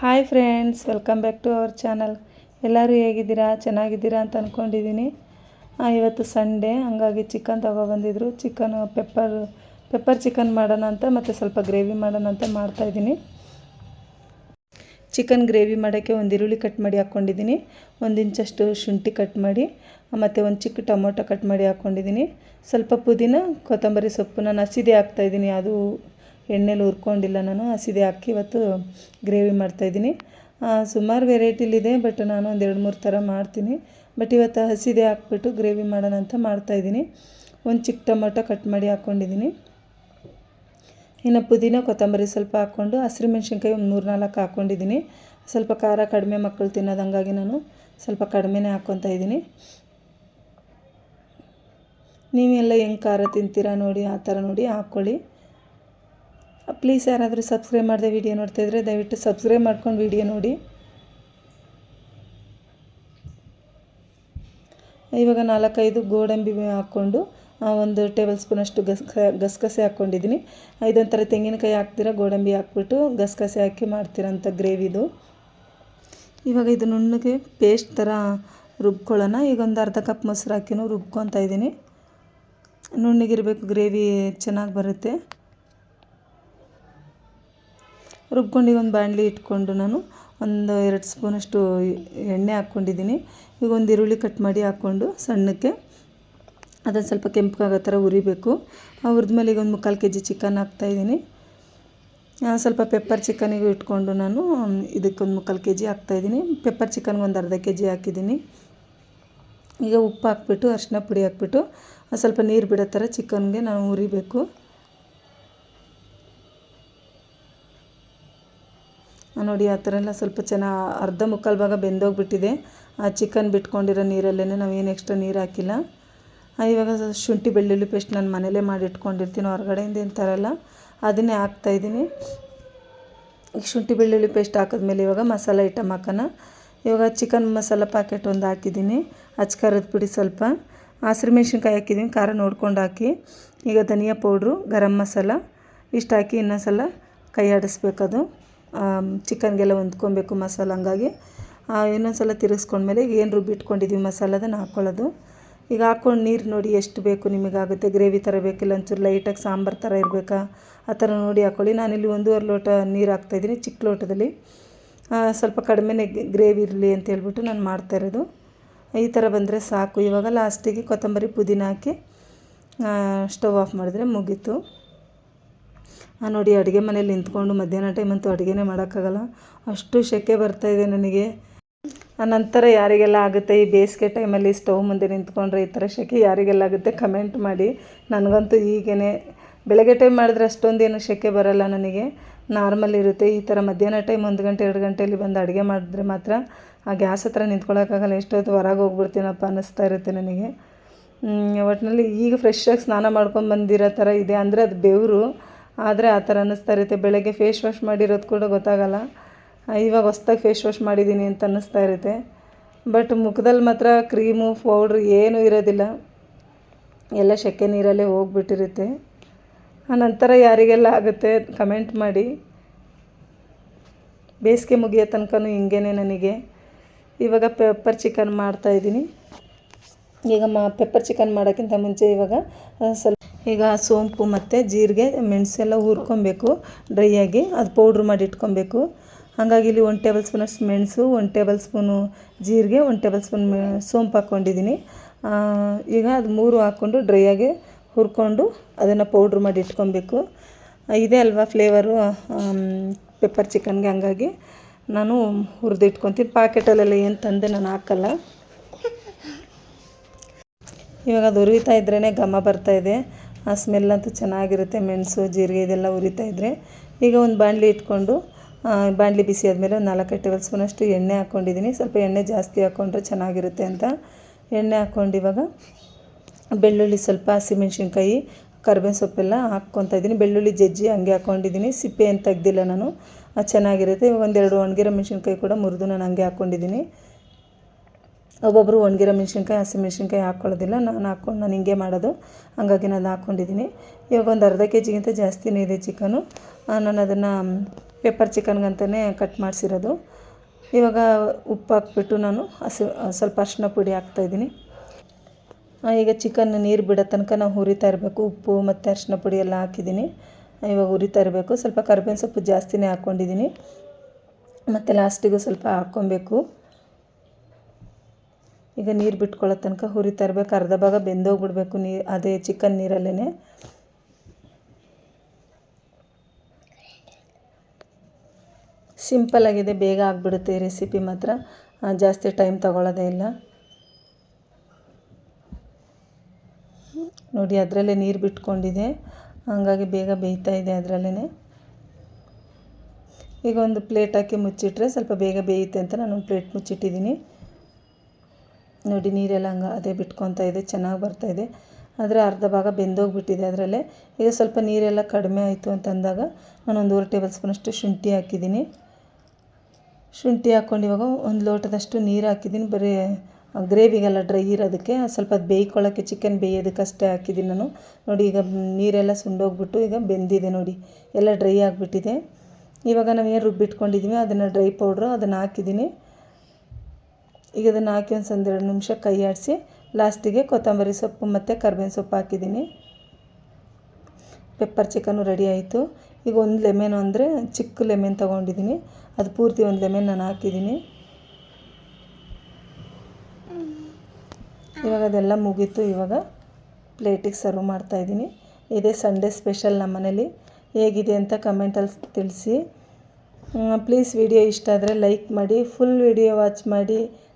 Hi friends welcome back to our channel ಎಲ್ಲರೂ ಹೇಗಿದ್ದೀರಾ? ಚೆನ್ನಾಗಿದ್ದೀರಾ ಅಂತ ಅಂದ್ಕೊಂಡಿದ್ದೀನಿ ಇವತ್ತು ಸಂಡೇ ಹಂಗಾಗಿ ಚಿಕನ್ ತೊಗೊಬಂದಿದ್ರು ಚಿಕನ್ ಪೆಪ್ಪರ್ ಪೆಪ್ಪರ್ ಚಿಕನ್ ಮಾಡೋಣ ಅಂತ, ಮತ್ತು ಸ್ವಲ್ಪ ಗ್ರೇವಿ ಮಾಡೋಣ ಅಂತ ಮಾಡ್ತಾಯಿದ್ದೀನಿ ಚಿಕನ್ ಗ್ರೇವಿ ಮಾಡೋಕ್ಕೆ ಒಂದು ಈರುಳ್ಳಿ ಕಟ್ ಮಾಡಿ ಹಾಕ್ಕೊಂಡಿದ್ದೀನಿ ಒಂದು ಇಂಚಷ್ಟು ಶುಂಠಿ ಕಟ್ ಮಾಡಿ, ಮತ್ತು ಒಂದು ಚಿಕ್ಕ ಟೊಮೊಟೊ ಕಟ್ ಮಾಡಿ ಹಾಕ್ಕೊಂಡಿದ್ದೀನಿ ಸ್ವಲ್ಪ ಪುದೀನ, ಕೊತ್ತಂಬರಿ ಸೊಪ್ಪು ನಾನು ಹಸಿದೆ ಹಾಕ್ತಾಯಿದ್ದೀನಿ ಅದು ಎಣ್ಣೆಲಿ ಹುರ್ಕೊಂಡಿಲ್ಲ ನಾನು, ಹಸಿದೆ ಹಾಕಿ ಇವತ್ತು ಗ್ರೇವಿ ಮಾಡ್ತಾಯಿದ್ದೀನಿ ಸುಮಾರು ವೆರೈಟಿಲಿದೆ ಬಟ್ ನಾನು ಒಂದು ಎರಡು ಮೂರು ಥರ ಮಾಡ್ತೀನಿ. ಬಟ್ ಇವತ್ತು ಹಸಿದೆ ಹಾಕ್ಬಿಟ್ಟು ಗ್ರೇವಿ ಮಾಡೋಣ ಅಂತ ಮಾಡ್ತಾಯಿದ್ದೀನಿ ಒಂದು ಚಿಕ್ಕ ಟೊಮೊಟೊ ಕಟ್ ಮಾಡಿ ಹಾಕ್ಕೊಂಡಿದ್ದೀನಿ ಇನ್ನು ಪುದೀನ ಕೊತ್ತಂಬರಿ ಸ್ವಲ್ಪ ಹಾಕ್ಕೊಂಡು, ಹಸಿರು ಮೆಣಸಿನ್ಕಾಯಿ ಒಂದು ಮೂರು ನಾಲ್ಕು ಹಾಕ್ಕೊಂಡಿದ್ದೀನಿ ಸ್ವಲ್ಪ ಖಾರ ಕಡಿಮೆ ಮಕ್ಕಳು ತಿನ್ನೋದು ಹಂಗಾಗಿ ನಾನು ಸ್ವಲ್ಪ ಕಡಿಮೆನೇ ಹಾಕ್ಕೊತಾ ಇದ್ದೀನಿ. ನೀವೆಲ್ಲ ಹೆಂಗೆ ಖಾರ ತಿಂತೀರಾ ನೋಡಿ, ಆ ಥರ ನೋಡಿ ಹಾಕ್ಕೊಳ್ಳಿ ಪ್ಲೀಸ್ ಯಾರಾದರೂ ಸಬ್ಸ್ಕ್ರೈಬ್ ಮಾಡದೆ ವಿಡಿಯೋ ನೋಡ್ತಾಯಿದ್ರೆ ದಯವಿಟ್ಟು ಸಬ್ಸ್ಕ್ರೈಬ್ ಮಾಡ್ಕೊಂಡು ವಿಡಿಯೋ ನೋಡಿ. ಇವಾಗ ನಾಲ್ಕೈದು ಗೋಡಂಬಿ ಹಾಕ್ಕೊಂಡು ಒಂದು ಟೇಬಲ್ ಸ್ಪೂನಷ್ಟು ಗಸ್, ಗಸಗಸೆ ಹಾಕ್ಕೊಂಡಿದ್ದೀನಿ. ಇದೊಂಥರ ತೆಂಗಿನಕಾಯಿ ಹಾಕ್ತೀರ, ಗೋಡಂಬಿ ಹಾಕ್ಬಿಟ್ಟು ಗಸಗಸೆ ಹಾಕಿ ಮಾಡ್ತೀರಂಥ ಗ್ರೇವಿದು ಇವಾಗ ಇದು ನುಣ್ಣಗೆ ಪೇಸ್ಟ್ ಥರ ರುಬ್ಕೊಳ್ಳೋಣ. ಈಗ ಒಂದು ಅರ್ಧ ಕಪ್ ಮೊಸರು ಹಾಕಿನೂ ರುಬ್ಕೊತಾ ಇದ್ದೀನಿ. ನುಣ್ಣಗಿರಬೇಕು, ಗ್ರೇವಿ ಚೆನ್ನಾಗಿ ಬರುತ್ತೆ. ರುಬ್ಕೊಂಡು ಒಂದು ಬಾಣಲಿ ಇಟ್ಕೊಂಡು ನಾನು ಒಂದು ಎರಡು ಸ್ಪೂನಷ್ಟು ಎಣ್ಣೆ ಹಾಕ್ಕೊಂಡಿದ್ದೀನಿ. ಈಗ ಒಂದು ಈರುಳ್ಳಿ ಕಟ್ ಮಾಡಿ ಹಾಕ್ಕೊಂಡು ಸಣ್ಣಕ್ಕೆ ಅದನ್ನು ಸ್ವಲ್ಪ ಕೆಂಪಗಾಗೋ ಥರ ಹುರಿಬೇಕು. ಹುರಿದ್ಮೇಲೆ ಈಗ ಒಂದು ಮುಕ್ಕಾಲು ಕೆ ಜಿ ಚಿಕನ್ ಹಾಕ್ತಾಯಿದ್ದೀನಿ ಸ್ವಲ್ಪ ಪೆಪ್ಪರ್ ಚಿಕನಿಗೂ ಇಟ್ಕೊಂಡು ನಾನು ಇದಕ್ಕೊಂದು ಮುಕ್ಕಾಲು ಕೆ ಜಿ ಹಾಕ್ತಾಯಿದ್ದೀನಿ ಪೆಪ್ಪರ್ ಚಿಕನ್ಗೆ ಒಂದು ಅರ್ಧ ಕೆ ಜಿ ಹಾಕಿದ್ದೀನಿ. ಈಗ ಉಪ್ಪು ಹಾಕ್ಬಿಟ್ಟು ಅರಿಶಿನ ಪುಡಿ ಹಾಕ್ಬಿಟ್ಟು ಸ್ವಲ್ಪ ನೀರು ಬಿಡೋ ಥರ ಚಿಕನ್ಗೆ ನಾನು ಹುರಿಬೇಕು. ನೋಡಿ, ಆ ಥರ ಎಲ್ಲ ಸ್ವಲ್ಪ ಚೆನ್ನಾಗಿ ಅರ್ಧ ಮುಕ್ಕಾಲು ಭಾಗ ಬೆಂದೋಗಿಬಿಟ್ಟಿದೆ. ಆ ಚಿಕನ್ ಬಿಟ್ಕೊಂಡಿರೋ ನೀರಲ್ಲೇ ನಾವೇನು ಎಕ್ಸ್ಟ್ರಾ ನೀರು ಹಾಕಿಲ್ಲ. ಇವಾಗ ಶುಂಠಿ, ಬೆಳ್ಳುಳ್ಳಿ ಪೇಸ್ಟ್ ನಾನು ಮನೇಲೇ ಮಾಡಿ ಇಟ್ಕೊಂಡಿರ್ತೀನಿ ಹೊರಗಡೆಯಿಂದ ಏನು ತರಲ್ಲ ಅದನ್ನೇ ಹಾಕ್ತಾಯಿದ್ದೀನಿ ಈಗ ಶುಂಠಿ, ಬೆಳ್ಳುಳ್ಳಿ ಪೇಸ್ಟ್ ಹಾಕಿದ್ಮೇಲೆ ಇವಾಗ ಮಸಾಲೆ ಐಟಮ್ ಹಾಕೋಣ. ಇವಾಗ ಚಿಕನ್ ಮಸಾಲ ಪ್ಯಾಕೆಟ್ ಒಂದು ಹಾಕಿದ್ದೀನಿ. ಅಚ್ಕಾರದ ಪುಡಿ ಸ್ವಲ್ಪ. ಹಸಿರು ಮೆಣಸಿನ್ಕಾಯಿ ಹಾಕಿದ್ದೀನಿ ಖಾರ ನೋಡ್ಕೊಂಡು ಹಾಕಿ. ಈಗ ಧನಿಯಾ ಪೌಡ್ರು, ಗರಂ ಮಸಾಲ, ಇಷ್ಟು ಹಾಕಿ ಇನ್ನೊಂದ್ಸಲ ಕೈ ಆಡಿಸ್ಬೇಕದು ಚಿಕನ್ಗೆಲ್ಲ ಹೊಂದ್ಕೊಬೇಕು ಮಸಾಲ ಹಂಗಾಗಿ. ಇನ್ನೊಂದು ಸಲ ತಿರುಗಿಸ್ಕೊಂಡ್ಮೇಲೆ ಏನು ರುಬ್ಬಿಟ್ಕೊಂಡಿದ್ದೀವಿ ಮಸಾಲ ಅದನ್ನು ಹಾಕ್ಕೊಳ್ಳೋದು ಈಗ ಹಾಕ್ಕೊಂಡು ನೀರು ನೋಡಿ ಎಷ್ಟು ಬೇಕು ನಿಮಗಾಗುತ್ತೆ. ಗ್ರೇವಿ ಥರ ಬೇಕಿಲ್ಲ, ಒಂಚೂರು ಲೈಟಾಗಿ ಸಾಂಬಾರು ಥರ ಇರಬೇಕಾ? ಆ ಥರ ನೋಡಿ ಹಾಕ್ಕೊಳ್ಳಿ ನಾನಿಲ್ಲಿ ಒಂದೂವರೆ ಲೋಟ ನೀರು ಹಾಕ್ತಾಯಿದ್ದೀನಿ ಚಿಕ್ಕ ಲೋಟದಲ್ಲಿ. ಸ್ವಲ್ಪ ಕಡಿಮೆನೇ ಗ್ರೇವಿ ಇರಲಿ ಅಂತ ಹೇಳ್ಬಿಟ್ಟು ನಾನು ಮಾಡ್ತಾ ಇರೋದು. ಈ ಥರ ಬಂದರೆ ಸಾಕು. ಇವಾಗ ಲಾಸ್ಟಿಗೆ ಕೊತ್ತಂಬರಿ ಪುದೀನ ಹಾಕಿ ಸ್ಟವ್ ಆಫ್ ಮಾಡಿದ್ರೆ ಮುಗೀತು. ನೋಡಿ ಅಡುಗೆ ಮನೇಲಿ ನಿಂತ್ಕೊಂಡು ಮಧ್ಯಾಹ್ನ ಟೈಮ್ ಅಂತೂ ಅಡುಗೆನೇ ಮಾಡೋಕ್ಕಾಗಲ್ಲ. ಅಷ್ಟು ಸೆಕೆ ಬರ್ತಾಯಿದೆ ನನಗೆ. ನಂತರ ಯಾರಿಗೆಲ್ಲ ಆಗುತ್ತೆ? ಈ ಬೇಸಿಗೆ ಟೈಮಲ್ಲಿ ಸ್ಟವ್ ಮುಂದೆ ನಿಂತ್ಕೊಂಡ್ರೆ ಈ ಥರ ಸೆಕೆ ಯಾರಿಗೆಲ್ಲ ಆಗುತ್ತೆ ಕಮೆಂಟ್ ಮಾಡಿ. ನನಗಂತೂ ಈಗೇನೆ ಬೆಳಗ್ಗೆ ಟೈಮ್ ಮಾಡಿದ್ರೆ ಅಷ್ಟೊಂದೇನು ಸೆಕೆ ಬರಲ್ಲ ನನಗೆ. ನಾರ್ಮಲ್ ಇರುತ್ತೆ. ಈ ಥರ ಮಧ್ಯಾಹ್ನ ಟೈಮ್ ಒಂದು ಗಂಟೆ, ಎರಡು ಗಂಟೆಯಲ್ಲಿ ಬಂದು ಅಡುಗೆ ಮಾಡಿದ್ರೆ ಮಾತ್ರ ಆ ಗ್ಯಾಸ್ ಹತ್ರ ನಿಂತ್ಕೊಳ್ಳೋಕ್ಕಾಗಲ್ಲ ಎಷ್ಟೊತ್ತು ಹೊರಗೆ ಹೋಗ್ಬಿಡ್ತೀನಪ್ಪ ಅನ್ನಿಸ್ತಾ ಇರುತ್ತೆ ನನಗೆ. ಒಟ್ಟಿನಲ್ಲಿ ಈಗ ಫ್ರೆಶ್ಶಾಗಿ ಸ್ನಾನ ಮಾಡ್ಕೊಂಡು ಬಂದಿರೋ ಥರ ಇದೆ. ಅಂದರೆ ಅದು ಬೆವರು. ಆದರೆ ಆ ಥರ ಅನ್ನಿಸ್ತಾ ಇರುತ್ತೆ. ಬೆಳಗ್ಗೆ ಫೇಸ್ ವಾಶ್ ಮಾಡಿರೋದು ಕೂಡ ಗೊತ್ತಾಗಲ್ಲ. ಇವಾಗ ಹೊಸ್ದಾಗಿ ಫೇಸ್ ವಾಶ್ ಮಾಡಿದ್ದೀನಿ ಅಂತ ಅನ್ನಿಸ್ತಾ ಇರುತ್ತೆ. ಬಟ್ ಮುಖದಲ್ಲಿ ಮಾತ್ರ ಕ್ರೀಮು ಪೌಡ್ರ್ ಏನೂ ಇರೋದಿಲ್ಲ. ಎಲ್ಲ ಸೆಕೆ ನೀರಲ್ಲೇ ಹೋಗ್ಬಿಟ್ಟಿರುತ್ತೆ. ಆ, ನಂತರ ಯಾರಿಗೆಲ್ಲ ಆಗುತ್ತೆ ಕಮೆಂಟ್ ಮಾಡಿ. ಬೇಸಿಗೆ ಮುಗಿಯೋ ತನಕನೂ ಹಿಂಗೇ ನನಗೆ. ಇವಾಗ ಪೆಪ್ಪರ್ ಚಿಕನ್ ಮಾಡ್ತಾಯಿದ್ದೀನಿ ಈಗ ಮಾ ಪೆಪ್ಪರ್ ಚಿಕನ್ ಮಾಡೋಕ್ಕಿಂತ ಮುಂಚೆ ಇವಾಗ ಸ್ವಲ್ಪ ಈಗ ಸೋಂಪು ಮತ್ತು ಜೀರಿಗೆ ಮೆಣಸೆಲ್ಲ ಹುರ್ಕೊಬೇಕು ಡ್ರೈಯಾಗಿ ಅದು ಪೌಡ್ರ್ ಮಾಡಿ ಇಟ್ಕೊಬೇಕು. ಹಾಗಾಗಿ ಇಲ್ಲಿ ಒಂದು ಟೇಬಲ್ ಸ್ಪೂನಷ್ಟು ಮೆಣಸು, ಒಂದು ಟೇಬಲ್ ಸ್ಪೂನು ಜೀರಿಗೆ, ಒಂದು ಟೇಬಲ್ ಸ್ಪೂನ್ ಸೋಂಪು ಹಾಕ್ಕೊಂಡಿದ್ದೀನಿ ಈಗ ಅದು ಮೂರು ಹಾಕ್ಕೊಂಡು ಡ್ರೈಯಾಗಿ ಹುರ್ಕೊಂಡು ಅದನ್ನು ಪೌಡ್ರ್ ಮಾಡಿ ಇಟ್ಕೊಬೇಕು. ಇದೆ ಅಲ್ವಾ ಫ್ಲೇವರು ಪೆಪ್ಪರ್ ಚಿಕನ್ಗೆ ಹಂಗಾಗಿ ನಾನು ಹುರಿದು ಇಟ್ಕೊತೀನಿ. ಪಾಕೆಟಲ್ಲೆಲ್ಲ ಏನು ತಂದೆ ನಾನು ಹಾಕಲ್ಲ. ಇವಾಗ ಅದು ಉರಿತಾ ಇದ್ರೇ ಘಮ ಬರ್ತಾ ಇದೆ. ಆ ಸ್ಮೆಲ್ ಅಂತೂ ಚೆನ್ನಾಗಿರುತ್ತೆ, ಮೆಣಸು, ಜೀರಿಗೆ ಇದೆಲ್ಲ ಉರಿತಾ ಇದ್ದರೆ ಈಗ ಒಂದು ಬಾಣಲಿ ಇಟ್ಕೊಂಡು ಬಾಣಲಿ ಬಿಸಿ ಆದಮೇಲೆ ಒಂದು ನಾಲ್ಕೈದು ಟೇಬಲ್ ಸ್ಪೂನಷ್ಟು ಎಣ್ಣೆ ಹಾಕ್ಕೊಂಡಿದ್ದೀನಿ ಸ್ವಲ್ಪ ಎಣ್ಣೆ ಜಾಸ್ತಿ ಹಾಕ್ಕೊಂಡ್ರೆ ಚೆನ್ನಾಗಿರುತ್ತೆ ಅಂತ. ಎಣ್ಣೆ ಹಾಕ್ಕೊಂಡು ಇವಾಗ ಬೆಳ್ಳುಳ್ಳಿ ಸ್ವಲ್ಪ ಹಸಿಮೆಣ್ಸಿನ್ಕಾಯಿ, ಕರ್ಬೇವಿನ ಸೊಪ್ಪೆಲ್ಲ ಹಾಕ್ಕೊತಾ ಇದ್ದೀನಿ. ಬೆಳ್ಳುಳ್ಳಿ ಜಜ್ಜಿ ಹಂಗೆ ಹಾಕ್ಕೊಂಡಿದ್ದೀನಿ ಸಿಪ್ಪೆ ಏನು ತೆಗ್ದಿಲ್ಲ ನಾನು. ಚೆನ್ನಾಗಿರುತ್ತೆ. ಒಂದೆರಡು ಒಣಗಿರೋ ಮೆಣಸಿನ್ಕಾಯಿ ಕೂಡ ಮುರಿದು ನಾನು ಹಂಗೆ ಹಾಕ್ಕೊಂಡಿದ್ದೀನಿ ಒಬ್ಬೊಬ್ಬರು ಒಣಗಿರೋ ಮೆಣಸಿನ್ಕಾಯಿ ಹಸಿಮೆಣ್ಸಿನ್ಕಾಯಿ ಹಾಕ್ಕೊಳ್ಳೋದಿಲ್ಲ ನಾನು ಹಾಕ್ಕೊಂಡು ನಾನು ಹಿಂಗೆ ಮಾಡೋದು. ಹಾಗಾಗಿ ನಾನು ಹಾಕ್ಕೊಂಡಿದ್ದೀನಿ ಇವಾಗ ಒಂದು ಅರ್ಧ ಕೆ ಜಿಗಿಂತ ಜಾಸ್ತಿನೇ ಇದೆ ಚಿಕನು. ನಾನು ಅದನ್ನು ಪೆಪ್ಪರ್ ಚಿಕನ್ಗಂತಲೇ ಕಟ್ ಮಾಡಿಸಿರೋದು. ಇವಾಗ ಉಪ್ಪು ಹಾಕ್ಬಿಟ್ಟು ನಾನು ಹಸಿ ಸ್ವಲ್ಪ ಅರಿಶಿನ ಪುಡಿ ಹಾಕ್ತಾಯಿದ್ದೀನಿ ಈಗ ಚಿಕನ್ ನೀರು ಬಿಡೋ ತನಕ ನಾವು ಹುರಿತಾ ಇರಬೇಕು. ಉಪ್ಪು ಮತ್ತು ಅರಿಶಿನ ಪುಡಿ ಎಲ್ಲ ಹಾಕಿದ್ದೀನಿ ಇವಾಗ ಹುರಿತಾ ಇರಬೇಕು. ಸ್ವಲ್ಪ ಕರ್ಬೇವಿನ ಸೊಪ್ಪು ಜಾಸ್ತಿನೇ ಹಾಕ್ಕೊಂಡಿದ್ದೀನಿ ಮತ್ತು ಲಾಸ್ಟಿಗೂ ಸ್ವಲ್ಪ ಹಾಕ್ಕೊಬೇಕು. ಈಗ ನೀರು ಬಿಟ್ಕೊಳ್ಳೋ ತನಕ ಹುರಿತಾ ಇರಬೇಕು ಅರ್ಧ ಭಾಗ ಬೆಂದೋಗ್ಬಿಡ್ಬೇಕು ನೀ ಅದೇ ಚಿಕನ್ ನೀರಲ್ಲೇ ಸಿಂಪಲ್ಲಾಗಿದೆ ಬೇಗ ಆಗಿಬಿಡುತ್ತೆ ಈ ರೆಸಿಪಿ ಮಾತ್ರ. ಜಾಸ್ತಿ ಟೈಮ್ ತಗೊಳ್ಳೋದೇ ಇಲ್ಲ. ನೋಡಿ, ಅದರಲ್ಲೇ ನೀರು ಬಿಟ್ಕೊಂಡಿದೆ. ಹಾಗಾಗಿ ಬೇಗ ಬೇಯ್ತಾ ಇದೆ ಅದರಲ್ಲೇ ಈಗ ಒಂದು ಪ್ಲೇಟ್ ಹಾಕಿ ಮುಚ್ಚಿಟ್ರೆ ಸ್ವಲ್ಪ ಬೇಗ ಬೇಯುತ್ತೆ ಅಂತ ನಾನು ಒಂದು ಪ್ಲೇಟ್ ಮುಚ್ಚಿಟ್ಟಿದ್ದೀನಿ. ನೋಡಿ, ನೀರೆಲ್ಲ ಹಂಗೆ ಅದೇ ಬಿಟ್ಕೊತಾ ಇದೆ, ಚೆನ್ನಾಗಿ ಬರ್ತಾ ಇದೆ. ಆದರೆ ಅರ್ಧ ಭಾಗ ಬೆಂದೋಗಿಬಿಟ್ಟಿದೆ ಅದರಲ್ಲೇ. ಈಗ ಸ್ವಲ್ಪ ನೀರೆಲ್ಲ ಕಡಿಮೆ ಆಯಿತು ಅಂತಂದಾಗ ನಾನು ಒಂದೂವರೆ ಟೇಬಲ್ ಸ್ಪೂನಷ್ಟು ಶುಂಠಿ ಹಾಕಿದ್ದೀನಿ. ಶುಂಠಿ ಹಾಕ್ಕೊಂಡು ಇವಾಗ ಒಂದು ಲೋಟದಷ್ಟು ನೀರು ಹಾಕಿದ್ದೀನಿ. ಬರೀ ಗ್ರೇವಿಗೆಲ್ಲ ಡ್ರೈ ಇರೋದಕ್ಕೆ ಸ್ವಲ್ಪ ಬೇಯ್ಕೊಳ್ಳೋಕ್ಕೆ ಚಿಕನ್ ಬೇಯೋದಕ್ಕಷ್ಟೇ ಹಾಕಿದ್ದೀನಿ ನಾನು. ನೋಡಿ, ಈಗ ನೀರೆಲ್ಲ ಸುಂಡೋಗ್ಬಿಟ್ಟು ಈಗ ಬೆಂದಿದೆ ನೋಡಿ, ಎಲ್ಲ ಡ್ರೈ ಆಗಿಬಿಟ್ಟಿದೆ. ಇವಾಗ ನಾವೇನು ರುಬ್ಬಿಟ್ಕೊಂಡಿದ್ದೀವಿ ಅದನ್ನು ಡ್ರೈ ಪೌಡ್ರು ಅದನ್ನು ಹಾಕಿದ್ದೀನಿ. ಈಗ ಅದನ್ನು ಹಾಕಿ ಒಂದು ಎರಡು ನಿಮಿಷ ಕೈ ಆಡಿಸಿ ಲಾಸ್ಟಿಗೆ ಕೊತ್ತಂಬರಿ ಸೊಪ್ಪು ಮತ್ತು ಕರ್ಬೇವಿನ ಸೊಪ್ಪು ಹಾಕಿದ್ದೀನಿ. ಪೆಪ್ಪರ್ ಚಿಕನ್ನು ರೆಡಿ ಆಯಿತು. ಈಗ ಒಂದು ಲೆಮೆನು ಅಂದರೆ ಚಿಕ್ಕ ಲೆಮೆನ್ ತೊಗೊಂಡಿದ್ದೀನಿ. ಅದು ಪೂರ್ತಿ ಒಂದು ಲೆಮೆನ್ ನಾನು ಹಾಕಿದ್ದೀನಿ. ಇವಾಗ ಅದೆಲ್ಲ ಮುಗೀತು. ಇವಾಗ ಪ್ಲೇಟಿಗೆ ಸರ್ವ್ ಮಾಡ್ತಾಯಿದ್ದೀನಿ ಇದೇ ಸಂಡೇ ಸ್ಪೆಷಲ್ ನಮ್ಮ ಮನೇಲಿ. ಹೇಗಿದೆ ಅಂತ ಕಮೆಂಟಲ್ಲಿ ತಿಳಿಸಿ. ಪ್ಲೀಸ್ ವಿಡಿಯೋ ಇಷ್ಟ ಆದರೆ ಲೈಕ್ ಮಾಡಿ ಫುಲ್ ವಿಡಿಯೋ ವಾಚ್ ಮಾಡಿ.